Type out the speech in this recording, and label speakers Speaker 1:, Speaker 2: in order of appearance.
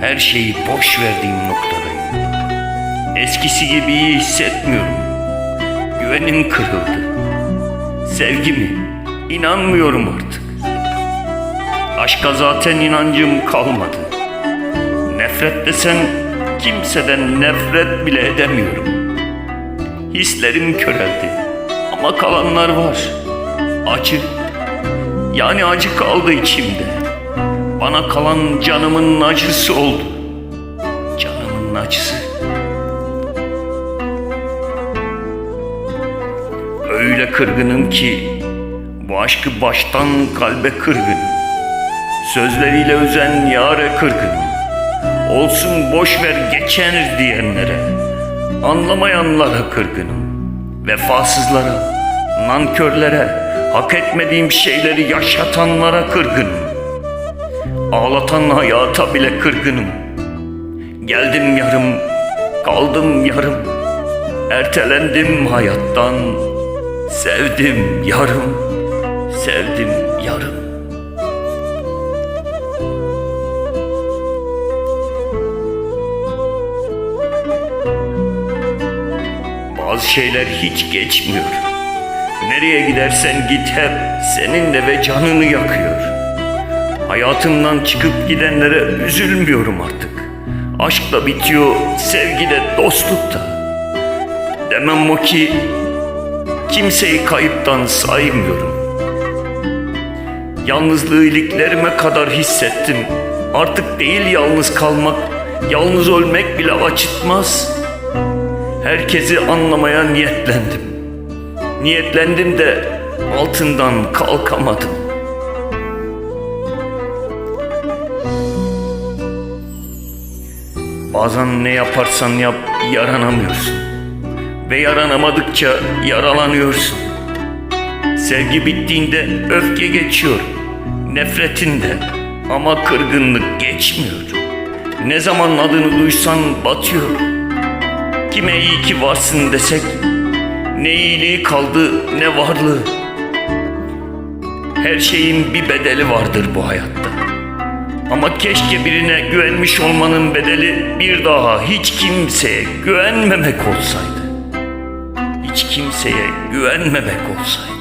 Speaker 1: her şeyi boş verdiğim noktadayım. Eskisi gibi iyi hissetmiyorum. Güvenim kırıldı. Sevgimi inanmıyorum artık. Aşka zaten inancım kalmadı. Nefret desen kimseden nefret bile edemiyorum. Hislerim köreldi ama kalanlar var. Acı, yani acı kaldı içimde. Bana kalan canımın acısı oldu. Canımın acısı. Öyle kırgınım ki bu aşkı baştan kalbe kırgın. Sözleriyle üzen yare kırgınım. Olsun boş ver geçer diyenlere, anlamayanlara kırgınım. Vefasızlara, nankörlere, hak etmediğim şeyleri yaşatanlara kırgınım. Ağlatan hayata bile kırgınım. Geldim yarım, kaldım yarım. Ertelendim hayattan. Sevdim yarım, sevdim yarım. Bazı şeyler hiç geçmiyor. Nereye gidersen git hep seninle ve canını yakıyor. Hayatımdan çıkıp gidenlere üzülmüyorum artık. Aşk da bitiyor, sevgi de, dostluk da. Demem o ki kimseyi kayıptan saymıyorum. Yalnızlığı iliklerime kadar hissettim. Artık değil yalnız kalmak, yalnız ölmek bile acıtmaz. Herkesi anlamaya niyetlendim. Niyetlendim de altından kalkamadım. Bazen ne yaparsan yap yaranamıyorsun. Ve yaranamadıkça yaralanıyorsun. Sevgi bittiğinde öfke geçiyor. Nefretinde ama kırgınlık geçmiyor. Ne zaman adını duysan batıyor. Kime iyi ki varsın desek ne iyiliği kaldı ne varlığı. Her şeyin bir bedeli vardır bu hayatta. Ama keşke birine güvenmiş olmanın bedeli bir daha hiç kimseye güvenmemek olsaydı. Hiç kimseye güvenmemek olsaydı.